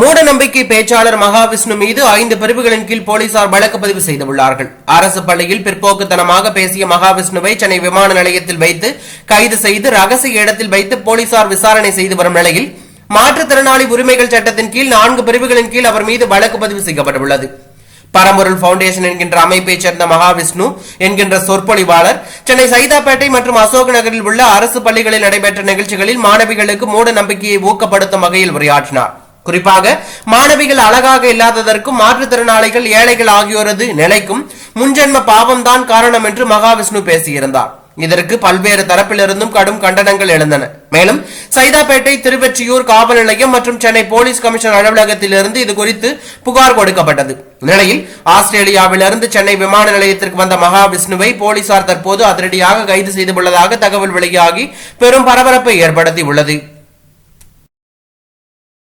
மூட நம்பிக்கை பேச்சாளர் மகாவிஷ்ணு மீது ஐந்து பிரிவுகளின் கீழ் போலீசார் வழக்கு பதிவு செய்துள்ளார்கள். அரசு பள்ளியில் பிற்போக்குத்தனமாக பேசிய மகாவிஷ்ணுவை சென்னை விமான நிலையத்தில் வைத்து கைது செய்து ரகசிய இடத்தில் வைத்து போலீசார் விசாரணை செய்து வரும் நிலையில் மாற்றுத்திறனாளி உரிமைகள் சட்டத்தின் கீழ் நான்கு பிரிவுகளின் கீழ் அவர் மீது வழக்கு பதிவு செய்யப்பட்டுள்ளது. பரம்பொருள் பவுண்டேஷன் என்கின்ற அமைப்பைச் சேர்ந்த மகாவிஷ்ணு என்கின்ற சொற்பொழிவாளர் சென்னை சைதாப்பேட்டை மற்றும் அசோக் நகரில் உள்ள அரசு பள்ளிகளில் நடைபெற்ற நிகழ்ச்சிகளில் மாணவிகளுக்கு மூட நம்பிக்கையை ஊக்கப்படுத்தும் வகையில் உரையாற்றினார். குறிப்பாக மாணவிகள் அழகாக இல்லாததற்கும் மாற்றுத்திறனாளிகள் ஏழைகள் ஆகியோரது நிலைக்கும் முன்ஜென்ம பாவம்தான் காரணம் என்று மகாவிஷ்ணு பேசியிருந்தார். இதற்கு பல்வேறு தரப்பிலிருந்தும் கடும் கண்டனங்கள் எழுந்தன. மேலும் சைதாப்பேட்டை திருவெற்றியூர் காவல் நிலையம் மற்றும் சென்னை போலீஸ் கமிஷனர் அலுவலகத்திலிருந்து இது குறித்து புகார் கொடுக்கப்பட்டது. நிலையில் ஆஸ்திரேலியாவிலிருந்து சென்னை விமான நிலையத்திற்கு வந்த மகாவிஷ்ணுவை போலீசார் தற்போது அதிரடியாக கைது செய்துள்ளதாக தகவல் வெளியாகி பெரும் பரபரப்பை ஏற்படுத்தி உள்ளது